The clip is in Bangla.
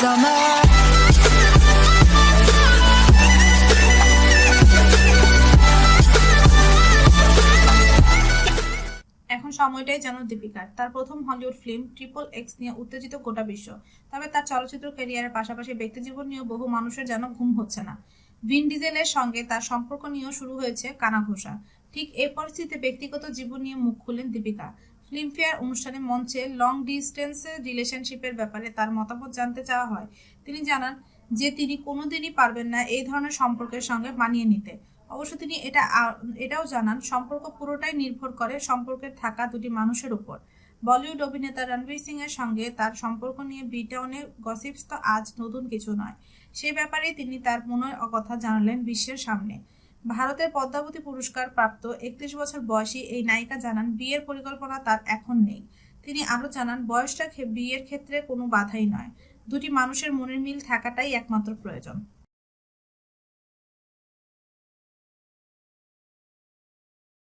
এখন সময়টাই যেন দীপিকার। তার প্রথম হলিউড ফিল্ম ট্রিপল এক্স নিয়ে উত্তেজিত গোটা বিশ্ব। তবে তার চলচ্চিত্র ক্যারিয়ারের পাশাপাশি ব্যক্তিজীবন নিয়েও বহু মানুষের যেন ঘুম হচ্ছে না। ভিন ডিজেলের সঙ্গে তার সম্পর্ক নিয়েও শুরু হয়েছে কানাঘোষা। ঠিক এই পরিস্থিতিতে ব্যক্তিগত জীবন নিয়ে মুখ খুললেন দীপিকা। ফিল্মফেয়ার অনুষ্ঠানে মঞ্চে লং ডিস্টেন্স রিলেশনশিপের ব্যাপারে তার মতামত জানতে চাওয়া হয়। তিনি জানান যে তিনি কোনোদিনই পারবেন না এই ধরনের সম্পর্কের সঙ্গে মানিয়ে নিতে। অবশ্য তিনি এটা এটাও জানান, সম্পর্ক পুরোটাই নির্ভর করে সম্পর্কে থাকা দুটি মানুষের উপর। বলিউড অভিনেতা রণবীর সিং এর সঙ্গে তার সম্পর্ক নিয়ে বিটাউনের গসিপস তো আজ নতুন কিছু নয়। সে ব্যাপারে তিনি তার মনের কথা জানালেন বিশ্বের সামনে। ভারতের পদ্মাবতী পুরস্কার প্রাপ্ত একত্রিশ বছর বয়সী এই নায়িকা জানান, বিয়ের পরিকল্পনা তার এখন নেই। তিনি আরও জানান, বয়সটা বিয়ের ক্ষেত্রে কোনো বাধাই নয়। দুটি মানুষের মনের মিল থাকাটাই একমাত্র প্রয়োজন।